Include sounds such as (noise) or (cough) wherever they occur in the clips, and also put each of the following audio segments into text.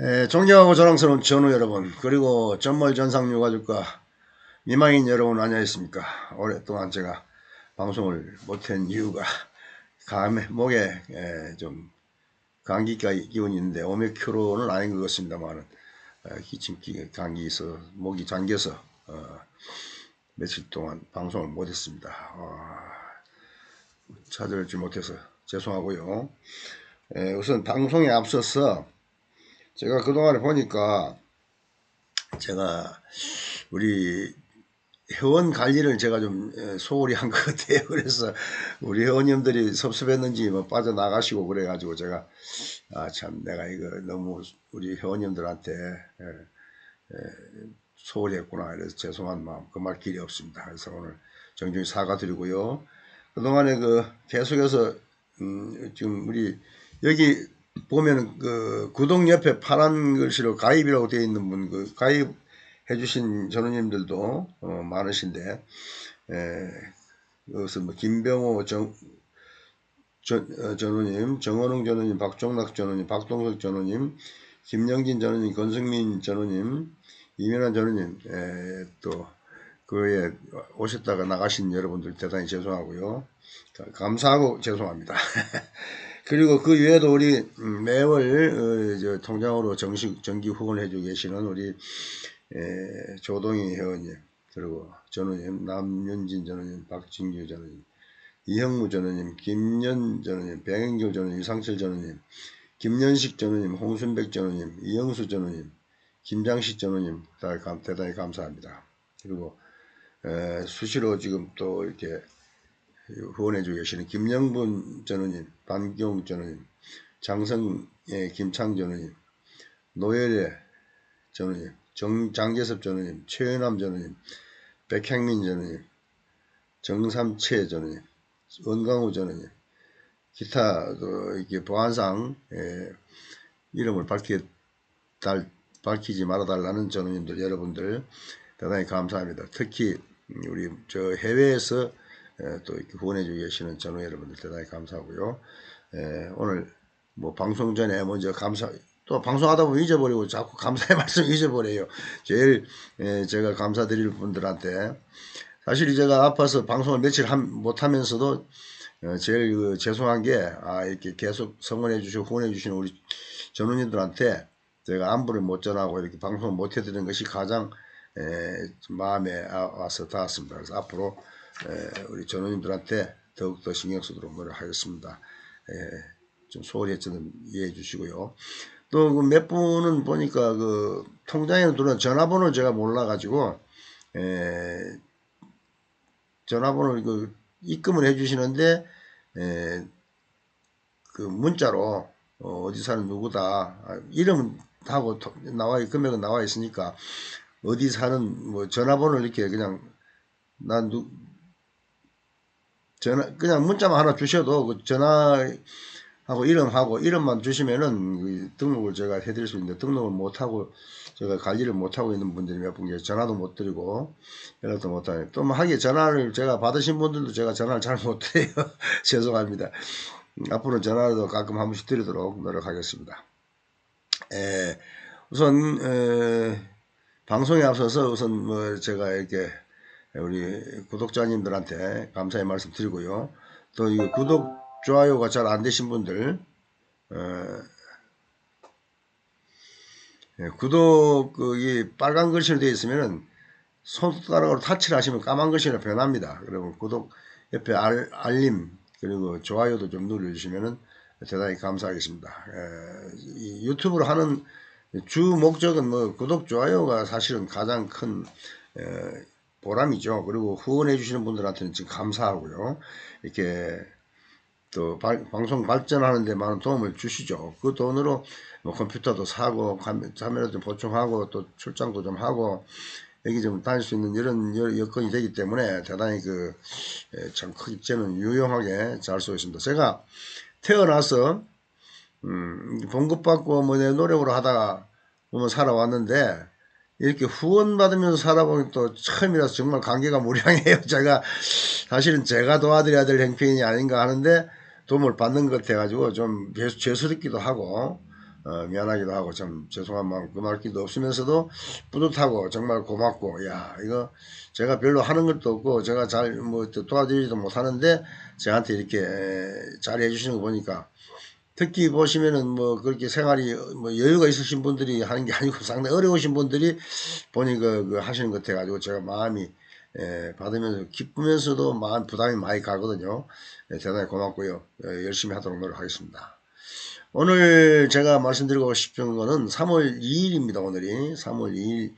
에, 존경하고 자랑스러운 전우 여러분 그리고 전몰 전상 유가족과 미망인 여러분 안녕하십니까? 오랫동안 제가 방송을 못한 이유가 감에 목에 에, 좀 감기가 기운이 있는데 오미크론은 아닌 것 같습니다만 기침기 감기 있어 목이 잠겨서 어, 며칠 동안 방송을 못했습니다. 어, 찾아뵙지 못해서 죄송하고요. 에, 우선 방송에 앞서서 제가 그동안에 보니까 제가 우리 회원 관리를 제가 좀 소홀히 한 것 같아요. (laughs) 그래서 우리 회원님들이 섭섭했는지 뭐 빠져나가시고 그래가지고 제가 아 참 내가 이거 너무 우리 회원님들한테 소홀히 했구나. 그래서 죄송한 마음 그말 길이 없습니다. 그래서 오늘 정중히 사과드리고요. 그동안에 그 계속해서 음, 지금 우리 여기 보면은 그 구독 옆에 파란 글씨로 가입이라고 되어 있는 분 그 가입 해 주신 전우님들도 어, 많으신데 에, 여기서 뭐 김병호 정 전, 어, 전우님, 정원웅 전우님, 박종락 전우님, 박동석 전우님, 김영진 전우님, 권승민 전우님, 이면한 전우님, 에, 또, 그에 오셨다가 나가신 여러분들 대단히 죄송하고요. 감사하고 죄송합니다. (laughs) 그리고 그 외에도 우리 음, 매월 어, 통장으로 정식 정기 후원을 해주고 계시는 우리 에, 조동희 회원님 그리고 전우님 남윤진 전우님 박진규 전우님 이형무 전우님 김연 전우님 백행교 전우님 이상철 전우님 김연식 전우님 홍순백 전우님 이영수 전우님 김장식 전우님 대단히 감사합니다. 그리고 에, 수시로 지금 또 이렇게 후원해주고 계시는 김영분 전우님, 반경 전우님, 장성의 김창 전우님, 노열의 전우님, 정, 장재섭 전우님, 최연암 전우님, 백향민 전우님, 정삼채 전우님, 원강우 전우님, 기타 그 이게 보안상 예, 이름을 밝히 달, 밝히지 말아달라는 전우님들 여러분들 대단히 감사합니다. 특히 우리 저 해외에서 예, 또 이렇게 후원해 주고 계시는 전우 여러분들 대단히 감사하고요. 예, 오늘 뭐 방송 전에 먼저 감사 또 방송하다 보면 잊어버리고 자꾸 감사의 (laughs) 말씀 잊어버려요. 제일 예, 제가 감사드릴 분들한테 사실 제가 아파서 방송을 며칠 못하면서도 어, 제일 그 죄송한 게 아, 이렇게 계속 성원해 주시고 후원해 주시는 우리 전우님들한테 제가 안부를 못 전하고 이렇게 방송을 못 해드리는 것이 가장 에, 마음에 아, 와서 닿았습니다. 그래서 앞으로 우리 전우님들한테 더욱더 신경 쓰도록 노력하겠습니다. 좀 소홀히 했지는 이해해 주시고요. 또몇그 분은 보니까 그 통장에 들어온 전화번호를 제가 몰라가지고 에, 전화번호를 그 입금을 해 주시는데 에, 그 문자로 어, 디 사는 누구다 아, 이름은 하고 나와 금액은 나와 있으니까 어디 사는 뭐 전화번호를 이렇게 그냥 난 누, 전화 그냥 문자만 하나 주셔도 그 전화하고 이름하고 이름만 주시면은 그 등록을 제가 해드릴 수 있는데 등록을 못하고 제가 관리를 못하고 있는 분들이 몇 분 계세요. 전화도 못 드리고 연락도 못하고 또 뭐 하기에 전화를 제가 받으신 분들도 제가 전화를 잘 못 드려요. (laughs) 죄송합니다. 앞으로 전화도 가끔 한 번씩 드리도록 노력하겠습니다. 에, 우선 에, 방송에 앞서서 우선 뭐 제가 이렇게 우리 구독자님들한테 감사의 말씀 드리고요. 또 이 구독, 좋아요가 잘 안 되신 분들, 어, 예, 구독, 그, 이 빨간 글씨로 되어 있으면은 손가락으로 타치를 하시면 까만 글씨로 변합니다. 그리고 구독 옆에 알, 알림, 그리고 좋아요도 좀 눌러주시면은 대단히 감사하겠습니다. 에, 유튜브로 하는 주 목적은 뭐 구독, 좋아요가 사실은 가장 큰 에, 보람이죠. 그리고 후원해 주시는 분들한테는 지금 감사하고요. 이렇게 또 발, 방송 발전하는 데 많은 도움을 주시죠. 그 돈으로 뭐 컴퓨터도 사고 카메라 좀 보충하고 또 출장도 좀 하고 여기 좀 다닐 수 있는 이런 여건이 되기 때문에 대단히 그참 예, 크게 저는 유용하게 잘 쓰고 있습니다. 제가 태어나서 음, 봉급받고 뭐 내 노력으로 하다가 보면 살아왔는데 이렇게 후원받으면서 살아보니 또 처음이라서 정말 관계가 무량해요. (laughs) 제가 사실은 제가 도와드려야 될 행편이 아닌가 하는데 도움을 받는 것 같아가지고 좀 죄스럽기도 하고 어, 미안하기도 하고 참 죄송한 마음 그말 길도 없으면서도 뿌듯하고 정말 고맙고 야 이거 제가 별로 하는 것도 없고 제가 잘 뭐 도와드리지도 못하는데 저한테 이렇게 잘 해주시는 거 보니까 특히 보시면은 뭐 그렇게 생활이 뭐 여유가 있으신 분들이 하는 게 아니고 상당히 어려우신 분들이 보니 그, 그 하시는 것 같아가지고 제가 마음이 에, 받으면서 기쁘면서도 마음 부담이 많이 가거든요. 에, 대단히 고맙고요. 에, 열심히 하도록 노력하겠습니다. 오늘 제가 말씀드리고 싶은 거는 3월 2일입니다. 오늘이 3월 2일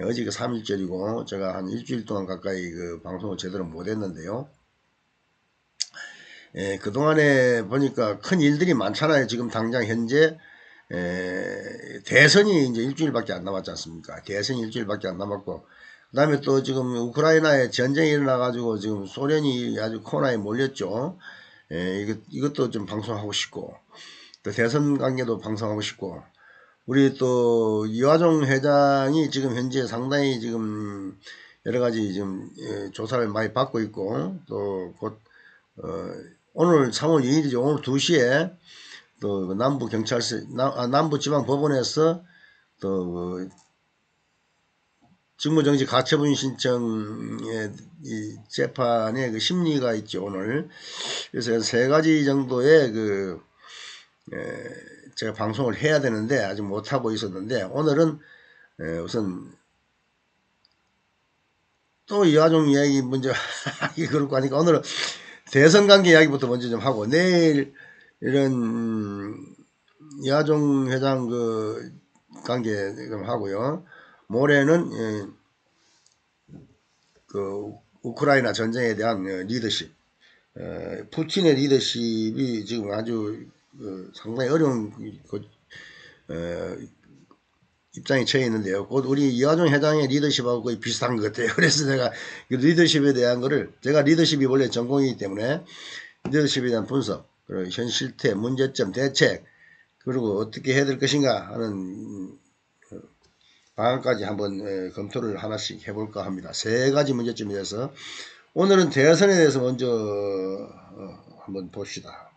어제가 3일절이고 제가 한 일주일 동안 가까이 그 방송을 제대로 못했는데요. 예, 그동안에 보니까 큰 일들이 많잖아요. 지금 당장 현재 에, 대선이 이제 일주일밖에 안 남았지 않습니까? 대선이 일주일밖에 안 남았고 그 다음에 또 지금 우크라이나에 전쟁이 일어나가지고 지금 소련이 아주 코너에 몰렸죠. 에, 이것, 이것도 좀 방송하고 싶고 또 대선 관계도 방송하고 싶고 우리 또 이화종 회장이 지금 현재 상당히 지금 여러 가지 지금 예, 조사를 많이 받고 있고 또곧 어, 오늘 3월 2일이죠. 오늘 2시에 또 남부 경찰서 아, 남부 지방 법원에서 또 직무정지 가처분 신청의 이 재판의 그 심리가 있죠 오늘 그래서 세 가지 정도의 그 에, 제가 방송을 해야 되는데 아직 못 하고 있었는데 오늘은 에, 우선 또 이화종 이야기 먼저 (laughs) 하기 그렇고 하니까 오늘은 대선 관계 이야기부터 먼저 좀 하고 내일 이런 이화종 회장 그 관계 좀 하고요. 모레는 예, 그 우크라이나 전쟁에 대한 어, 리더십 어, 푸틴의 리더십이 지금 아주 그 상당히 어려운 그, 어, 입장에 처해 있는데요. 곧 우리 이화종 회장의 리더십하고 거의 비슷한 것 같아요. (laughs) 그래서 제가 그 리더십에 대한 거를 제가 리더십이 원래 전공이기 때문에 리더십에 대한 분석, 그리고 현 실태, 문제점, 대책, 그리고 어떻게 해야 될 것인가 하는 그 방안까지 한번 검토를 하나씩 해볼까 합니다. 세 가지 문제점에 대해서 오늘은 대선에 대해서 먼저 어, 한번 봅시다.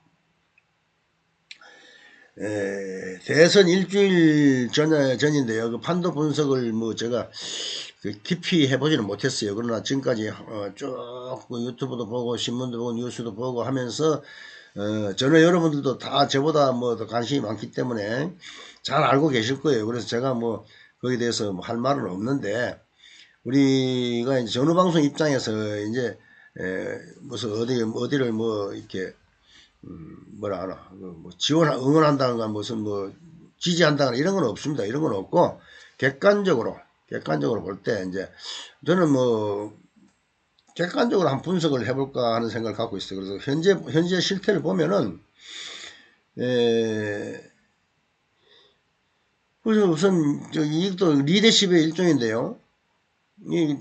에, 대선 일주일 전, 전인데요. 그 판도 분석을 뭐 제가 그 깊이 해보지는 못했어요. 그러나 지금까지 어, 쭉그 유튜브도 보고 신문도 보고 뉴스도 보고 하면서 어, 저는 여러분들도 다 저보다 뭐 더 관심이 많기 때문에 잘 알고 계실 거예요. 그래서 제가 뭐 거기에 대해서 뭐 할 말은 없는데 우리가 이제 전후방송 입장에서 이제 에, 무슨 어디 어디를 뭐 이렇게 음, 뭐라 하나, 그뭐 지원, 응원한다는가 무슨 뭐 지지한다거나 이런 건 없습니다. 이런 건 없고, 객관적으로, 객관적으로 볼 때, 이제, 저는 뭐, 객관적으로 한 분석을 해볼까 하는 생각을 갖고 있어요. 그래서 현재, 현재 실태를 보면은, 에, 우선, 저, 이것도 리더십의 일종인데요. 이,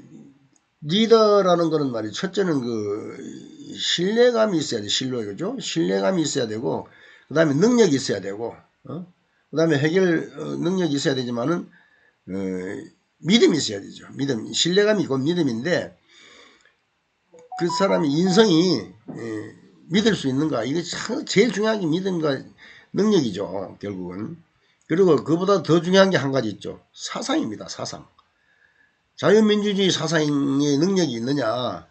리더라는 거는 말이 첫째는 그, 신뢰감이 있어야 돼. 신뢰 그죠? 신뢰감이 있어야 되고 그 다음에 능력이 있어야 되고 어? 그 다음에 해결 어, 능력이 있어야 되지만은 어, 믿음이 있어야 되죠. 믿음, 신뢰감이 있고 믿음인데 그 사람의 인성이 예, 믿을 수 있는가 이게 제일 중요한 게 믿음과 능력이죠. 결국은 그리고 그보다 더 중요한 게 한 가지 있죠. 사상입니다. 사상. 자유민주주의 사상의 능력이 있느냐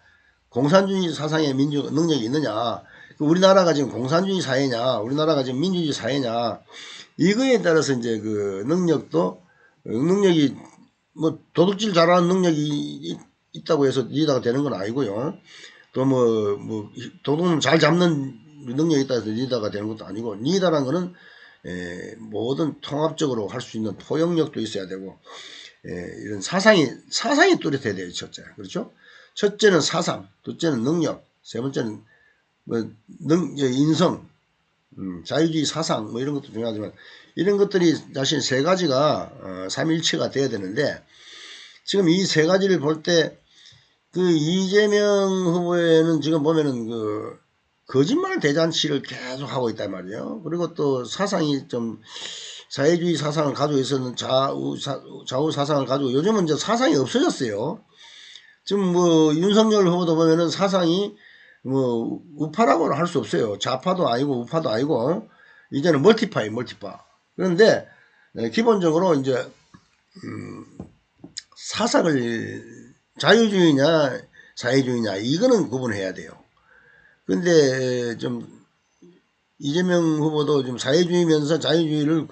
공산주의 사상의 민주 능력이 있느냐. 그 우리나라가 지금 공산주의 사회냐. 우리나라가 지금 민주주의 사회냐. 이거에 따라서 이제 그 능력도 능력이 뭐 도둑질 잘하는 능력이 있다고 해서 리더가 되는 건 아니고요. 또 뭐뭐 뭐 도둑을 잘 잡는 능력이 있다 해서 리더가 되는 것도 아니고 리더란 거는 에, 모든 통합적으로 할 수 있는 포용력도 있어야 되고 에, 이런 사상이 사상이 뚜렷해야 돼요 첫째. 그렇죠 첫째는 사상, 둘째는 능력, 세 번째는 뭐 능, 인성, 음, 자유주의 사상 뭐 이런 것도 중요하지만 이런 것들이 사실 세 가지가 어, 삼일체가 돼야 되는데 지금 이 세 가지를 볼 때 그 이재명 후보에는 지금 보면은 그 거짓말 대잔치를 계속 하고 있단 말이에요. 그리고 또 사상이 좀 사회주의 사상을 가지고 있었는 좌우, 사, 좌우 사상을 가지고 요즘은 이제 사상이 없어졌어요. 지금 뭐 윤석열 후보도 보면은 사상이 뭐 우파라고는 할 수 없어요. 좌파도 아니고 우파도 아니고 이제는 멀티파이 멀티파. 그런데 에, 기본적으로 이제 음, 사상을 자유주의냐 사회주의냐 이거는 구분해야 돼요. 근데 좀 이재명 후보도 좀 사회주의면서 자유주의를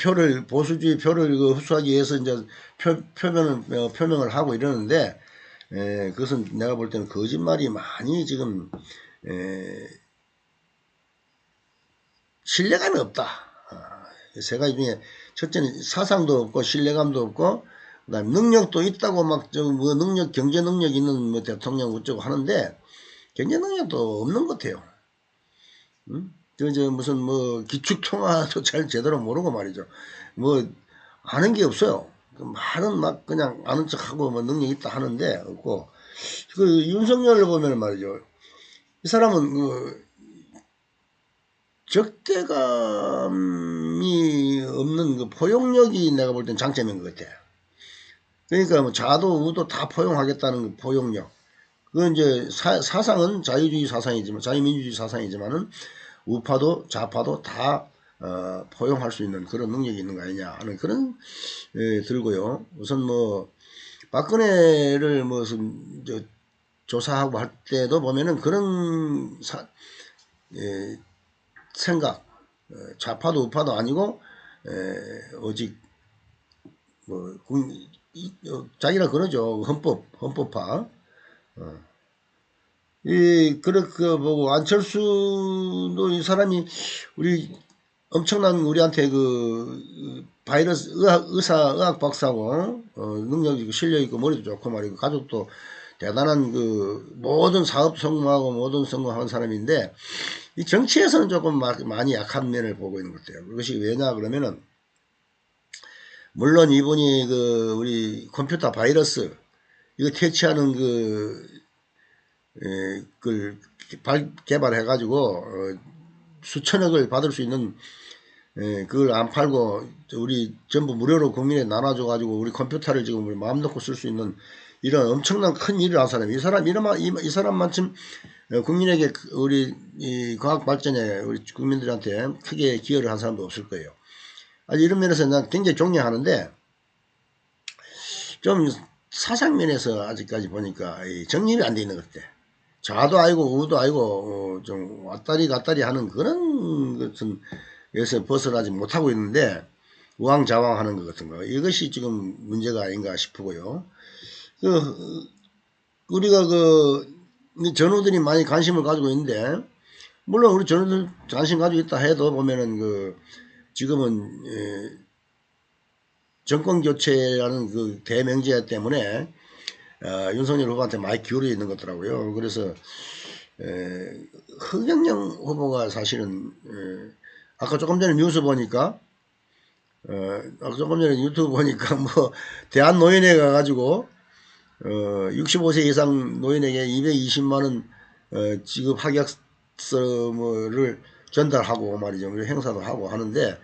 표를 보수주의 표를 그 흡수하기 위해서 이제 표, 표명을 어, 표명을 하고 이러는데 에, 그것은 내가 볼 때는 거짓말이 많이 지금 에, 신뢰감이 없다. 아, 세 가지 중에 첫째는 사상도 없고 신뢰감도 없고 그다음 능력도 있다고 막저뭐 능력 경제 능력 있는 뭐 대통령 어쩌고 하는데 경제 능력도 없는 것 같아요. 응? 그저 무슨 뭐 기축 통화도 잘 제대로 모르고 말이죠. 뭐 아는 게 없어요. 그 말은 막 그냥 아는 척하고 뭐 능력 있다 하는데 없고 그 윤석열을 보면 말이죠. 이 사람은 그 적대감이 없는 그 포용력이 내가 볼 땐 장점인 것 같아. 그러니까 뭐 자도 우도 다 포용하겠다는 그 포용력. 그건 이제 사, 사상은 자유주의 사상이지만 자유민주주의 사상이지만은 우파도 좌파도 다 어, 포용할 수 있는 그런 능력이 있는 거 아니냐 하는 그런 예, 들고요. 우선 뭐 박근혜를 무슨 저, 조사하고 할 때도 보면은 그런 사, 예, 생각 어, 좌파도 우파도 아니고 에, 오직 뭐 이, 어, 자기라 그러죠 헌법 헌법파 어. 이 그렇게 보고 안철수도 이 사람이 우리 엄청난 우리한테 그 바이러스 의학 의사 의학 박사고 어, 능력 있고 실력 있고 머리도 좋고 말이고 가족도 대단한 그 모든 사업 성공하고 모든 성공한 사람인데 이 정치에서는 조금 많이 약한 면을 보고 있는 것 같아요. 그것이 왜냐 그러면은 물론 이분이 그 우리 컴퓨터 바이러스 이거 퇴치하는 그, 에, 그걸 개발해 가지고 어, 수천억을 받을 수 있는 에, 그걸 안 팔고 우리 전부 무료로 국민에 나눠줘 가지고 우리 컴퓨터를 지금 우리 마음 놓고 쓸 수 있는 이런 엄청난 큰 일을 한 사람이 이 사람 이런 이, 이 사람만큼 어, 국민에게 그 우리 이 과학 발전에 우리 국민들한테 크게 기여를 한 사람도 없을 거예요. 아주 이런 면에서 난 굉장히 존경하는데 좀 사상 면에서 아직까지 보니까 정립이 안 돼 있는 것 같아. 좌도 아니고 우도 아니고 어, 좀 왔다리 갔다리 하는 그런 것은 여기서 벗어나지 못하고 있는데 우왕좌왕하는 것 같은 거 이것이 지금 문제가 아닌가 싶고요. 그 우리가 그 전우들이 많이 관심을 가지고 있는데 물론 우리 전우들 관심 가지고 있다 해도 보면은 그 지금은 예, 정권 교체라는 그 대명제 때문에 어, 윤석열 후보한테 많이 기울어 있는 것더라고요. 그래서 에, 허경영 후보가 사실은 에, 아까 조금 전에 뉴스 보니까 어, 아까 조금 전에 유튜브 보니까 (laughs) 뭐 대한 노인회 가가지고 어, 65세 이상 노인에게 220만원 어, 지급 합격서를 전달하고 말이죠. 행사도 하고 하는데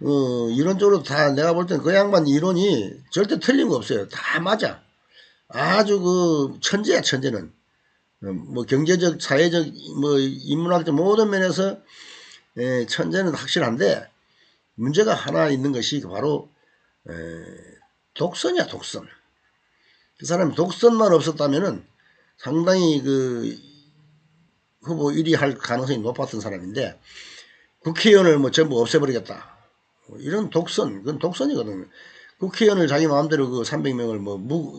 어, 이론적으로 다 내가 볼 땐 그 양반 이론이 절대 틀린 거 없어요. 다 맞아. 아주 그 천재야 천재는. 어, 뭐 경제적, 사회적, 뭐 인문학적 모든 면에서 에, 천재는 확실한데 문제가 하나 있는 것이 바로 에, 독선이야 독선. 그 사람이 독선만 없었다면은 상당히 그 후보 1위 할 가능성이 높았던 사람인데 국회의원을 뭐 전부 없애버리겠다. 뭐 이런 독선, 그건 독선이거든요. 국회의원을 자기 마음대로 그 300명을 뭐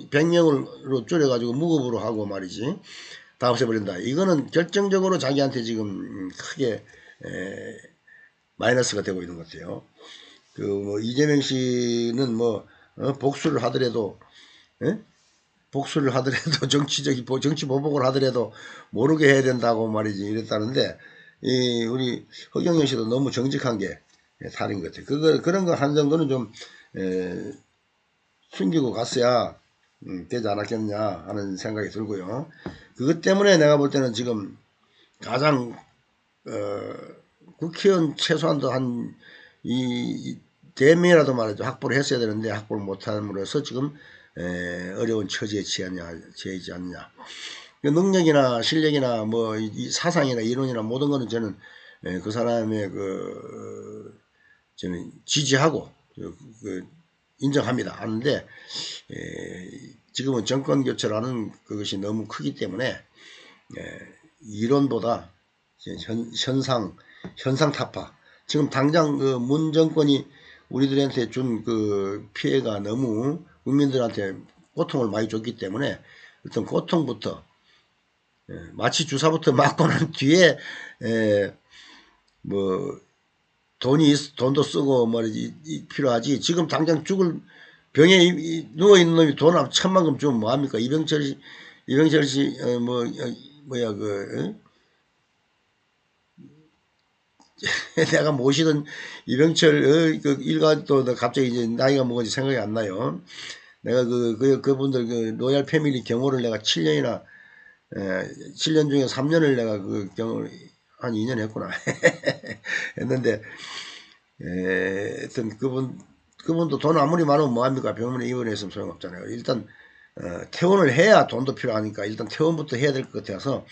100명으로 줄여가지고 무급으로 하고 말이지. 다 없애버린다. 이거는 결정적으로 자기한테 지금 크게 에, 마이너스가 되고 있는 것 같아요. 그 뭐 이재명 씨는 뭐 어, 복수를 하더라도 에? 복수를 하더라도 (laughs) 정치적인 정치 보복을 하더라도 모르게 해야 된다고 말이지 이랬다는데 이 우리 허경영 씨도 너무 정직한 게 다른 것 같아요. 그거 그런 거 한 정도는 좀 에, 숨기고 갔어야 음, 되지 않았겠냐 하는 생각이 들고요. 그것 때문에 내가 볼 때는 지금 가장 어, 국회의원 최소한도 한 이 대명이라도 말이죠 확보를 했어야 되는데 확보를 못함으로써 지금 에, 어려운 처지에 처하냐, 처하지 않냐. 그 능력이나 실력이나 뭐 사상이나 이론이나 모든 거는 저는 에, 그 사람의 그 저는 지지하고 그, 그 인정합니다. 하는데 에, 지금은 정권 교체라는 그것이 너무 크기 때문에 에, 이론보다 현, 현상 현상 타파. 지금 당장 그 문 정권이 우리들한테 준 그 피해가 너무 국민들한테 고통을 많이 줬기 때문에 어떤 고통부터 예, 마치 주사부터 (laughs) 맞고 난 뒤에 에, 뭐 돈이 돈도 쓰고 뭐지 필요하지. 지금 당장 죽을 병에 누워 있는 놈이 돈 천만큼 주면 뭐 합니까? 이병철 씨 이병철 씨뭐 어, 뭐야 그 어? (laughs) 내가 모시던 이병철 어, 그 일가도 갑자기 이제 나이가 먹어지 생각이 안 나요. 내가 그, 그 그분들 그 로얄 패밀리 경호를 내가 7년이나 에, 7년 중에 3년을 내가 그 경호를 한 2년 했구나 (laughs) 했는데 에, 하여튼 그분 그분도 돈 아무리 많으면 뭐합니까 병원에 입원했으면 소용없잖아요. 일단 어, 퇴원을 해야 돈도 필요하니까 일단 퇴원부터 해야 될 것 같아서 에,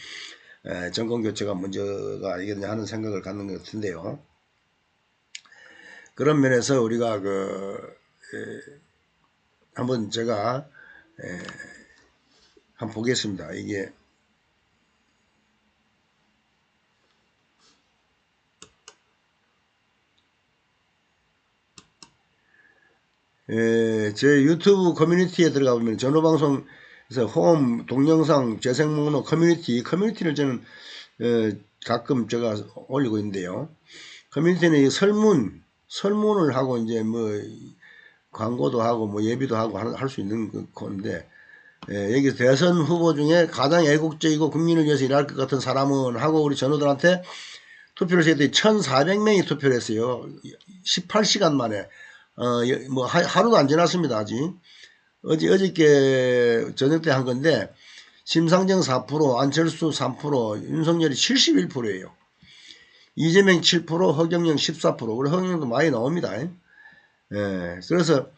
정권 교체가 문제가 아니겠냐 하는 생각을 갖는 것 같은데요. 그런 면에서 우리가 그 에, 한번 제가 에, 한번 보겠습니다. 이게 에, 제 유튜브 커뮤니티에 들어가 보면 전후방송 에서 홈 동영상 재생 목록 커뮤니티 커뮤니티를 저는 에, 가끔 제가 올리고 있는데요. 커뮤니티는 설문 설문을 하고 이제 뭐 광고도 하고 뭐 예비도 하고 할 수 있는 그 건데 예, 여기 대선 후보 중에 가장 애국적이고 국민을 위해서 일할 것 같은 사람은 하고 우리 전우들한테 투표를 했더니 1,400명이 투표를 했어요. 18시간 만에 어, 뭐 하루도 안 지났습니다. 아직 어제 어저께 저녁 때 한 건데 심상정 4% 안철수 3% 윤석열이 71%예요. 이재명 7% 허경영 14% 우리 허경영도 많이 나옵니다. 예, 그래서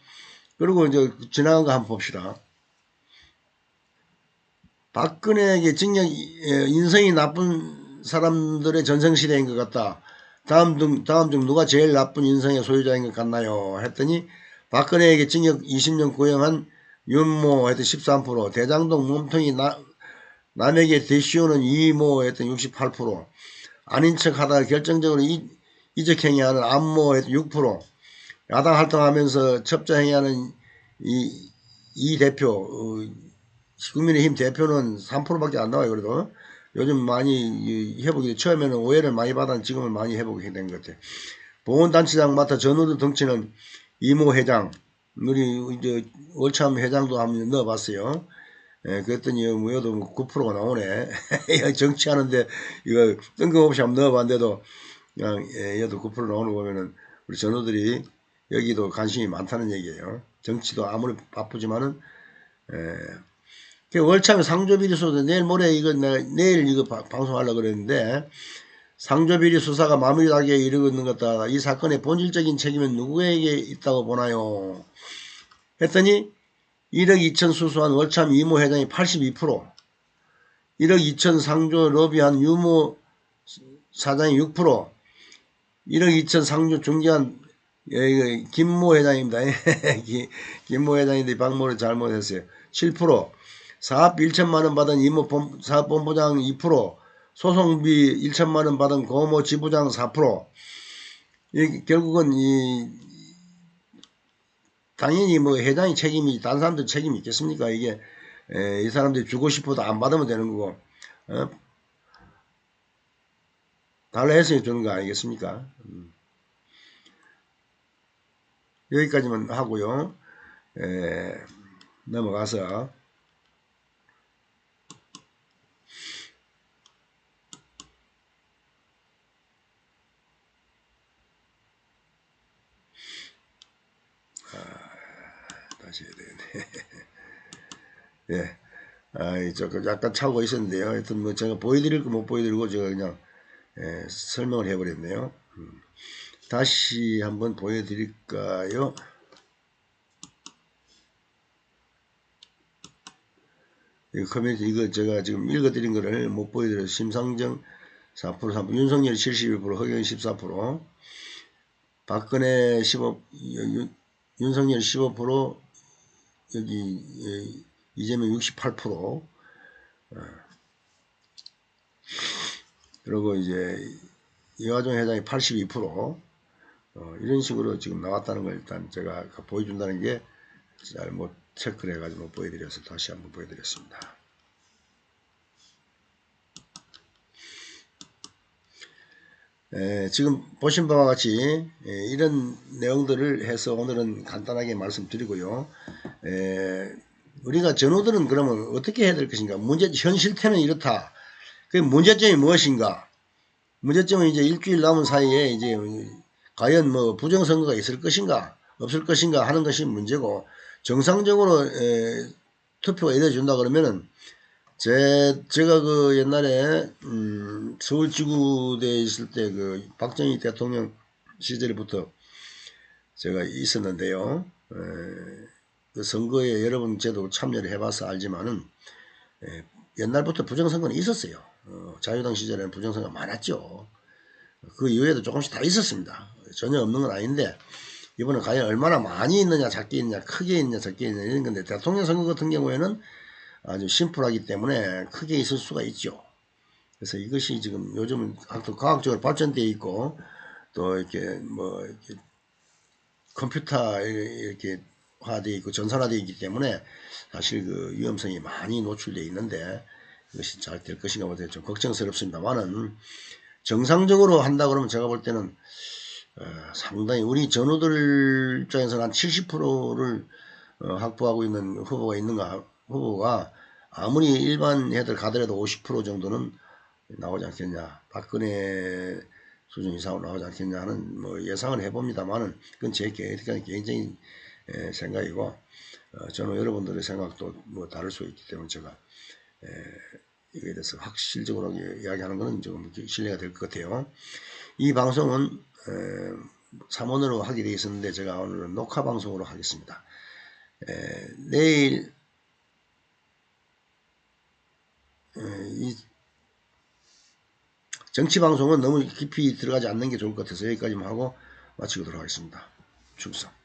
그리고 이제 지나간 거 한번 봅시다. 박근혜에게 징역 예, 인성이 나쁜 사람들의 전성시대인 것 같다. 다음 중, 다음 중 누가 제일 나쁜 인성의 소유자인 것 같나요? 했더니 박근혜에게 징역 20년 구형한 윤모 했던 13% 대장동 몸통이 나, 남에게 대시오는 이모 했던 68% 아닌 척 하다가 결정적으로 이, 이적 행위하는 안모 했던 6% 야당 활동하면서 첩자 행위하는 이, 이 대표 어, 국민의힘 대표는 3%밖에 안 나와요 그래도 요즘 많이 회복이 처음에는 오해를 많이 받았는데 지금은 많이 회복이 된 것 같아요. 보훈단체장 맡아 전우도 덩치는 이모 회장 우리 이제 월참 회장도 한번 넣어봤어요. 예, 그랬더니 뭐여도 9%가 나오네. (laughs) 정치하는데 이거 뜬금없이 한번 넣어봤는데도 그냥 예, 얘도 9% 나오는 거 보면은 우리 전우들이 여기도 관심이 많다는 얘기예요. 정치도 아무리 바쁘지만은 예, 그 월참 상조 비리소도 내일 모레 이거 내일 이거 바, 방송하려고 그랬는데 상조비리 수사가 마무리하게 이르고 있는 것다. 이 사건의 본질적인 책임은 누구에게 있다고 보나요? 했더니 1억 2천 수수한 월참 이모 회장이 82% 1억 2천 상조 로비한 유모 사장이 6% 1억 2천 상조 중개한 예, 김모 회장입니다. (laughs) 김모 회장인데 방모를 잘못했어요. 7% 사업 1천만원 받은 이모 사업본부장 2%, 소송비 1천만 원 받은 고모 지부장 4%. 이, 결국은 이 당연히 뭐 회장이 책임이 다른 사람들 책임이 있겠습니까? 이게 에, 이 사람들이 주고 싶어도 안 받으면 되는 거고 어? 달라 해서 주는 거 아니겠습니까? 음. 여기까지만 하고요. 에, 넘어가서 다시 해야 되겠네. 예. 아, 저 약간 차고 있었는데요. 하여튼 뭐 제가 보여드릴 거 못 보여드리고 제가 그냥 예, 설명을 해버렸네요. 음. 다시 한번 보여드릴까요? 이 커뮤니티 이거 제가 지금 읽어드린 거를 못 보여드려서 심상정 4% 3% 윤석열 71% 허경 14% 박근혜 15, 윤, 윤석열 15%, 여기 예, 이재명 68%, 어. 그리고 이제 이화정 회장이 82%, 어, 이런 식으로 지금 나왔다는 걸 일단 제가 보여준다는 게 잘못 체크를 해가지고 보여드려서 다시 한번 보여드렸습니다. 에, 지금 보신 바와 같이 에, 이런 내용들을 해서 오늘은 간단하게 말씀드리고요. 에, 우리가 전우들은 그러면 어떻게 해야 될 것인가? 문제 현실태는 이렇다. 그 문제점이 무엇인가? 문제점은 이제 일주일 남은 사이에 이제 과연 뭐 부정선거가 있을 것인가 없을 것인가 하는 것이 문제고 정상적으로 에, 투표가 이루어진다 그러면은 제 제가 그 옛날에 음, 서울지구대에 있을 때 그 박정희 대통령 시절부터 제가 있었는데요. 에, 그 선거에 여러분 제도 참여를 해봐서 알지만은 에, 옛날부터 부정선거는 있었어요. 어, 자유당 시절에는 부정선거 많았죠. 그 이후에도 조금씩 다 있었습니다. 전혀 없는 건 아닌데 이번에 과연 얼마나 많이 있느냐 작게 있느냐 크게 있느냐 적게 있느냐 이런 건데 대통령 선거 같은 경우에는 아주 심플하기 때문에 크게 있을 수가 있죠. 그래서 이것이 지금 요즘은 또 과학적으로 발전되어 있고 또 이렇게 뭐 이렇게 컴퓨터 이렇게 화되어 있고 전산화되어 있기 때문에 사실 그 위험성이 많이 노출되어 있는데 이것이 잘 될 것인가 보다 좀 걱정스럽습니다만은 정상적으로 한다 그러면 제가 볼 때는 어, 상당히 우리 전우들 입장에서는 한 70%를 어, 확보하고 있는 후보가 있는가 후보가 아무리 일반 애들 가더라도 50% 정도는 나오지 않겠냐. 박근혜 수준 이상으로 나오지 않겠냐 하는 뭐 예상을 해봅니다만은 그건 제 개인적인 에, 생각이고 어, 저는 여러분들의 생각도 뭐 다를 수 있기 때문에 제가 에, 이거에 대해서 확실적으로 이야기하는 것은 조금 신뢰가 될 것 같아요. 이 방송은 에, 3원으로 하게 되어 있었는데 제가 오늘은 녹화 방송으로 하겠습니다. 에, 내일 에, 이 정치 방송은 너무 깊이 들어가지 않는 게 좋을 것 같아서 여기까지만 하고 마치도록 하겠습니다. 충성.